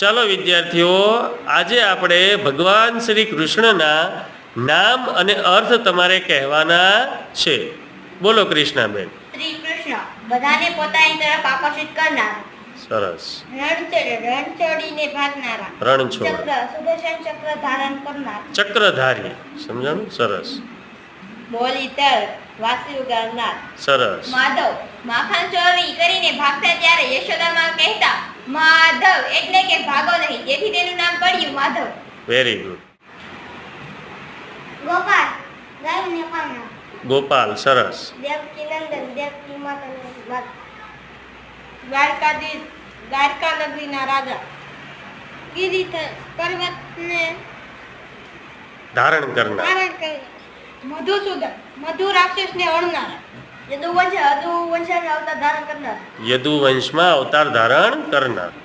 ચાલો વિદ્યાર્થીઓ આજે આપણે ભગવાન શ્રી કૃષ્ણના નામ અને અર્થ તમારે કહેવાના છે. બોલો કૃષ્ણાબેન. શ્રી કૃષ્ણ બધાને પોતાની તરફ આકર્ષિત કરનાર. સરસ. રણચડ ભાગનારા. રણછોડ. સુદર્શન ચક્ર ધારણ કરનાર. ચક્રધારી. સમજાણું? સરસ. બોલી તર વાસી ઉગાડનાર સરસ. માધવ માખણ ચોરી કરીને ભાગતા ત્યારે કહેતા માધવ એટલે કે ભાગો નહીં. જેથી તેનું નામ પડ્યું માધવ. વેરી ગુડ ગોપાલ ગાયું પાળનાર ગોપાલ સરસ. દેવકી નંદન દેવકી માતાનો નાથ દ્વારકાધીશ દ્વારકા નગરીના રાજા. ગિરિધર પર્વતને ધારણ કરનાર. ધારણ કરનાર મધુસૂદન મધુ રાક્ષસને હણનાર યદુવંશ યદુવંશને અવતાર ધારણ કરનાર. અવતાર ધારણ કરનાર.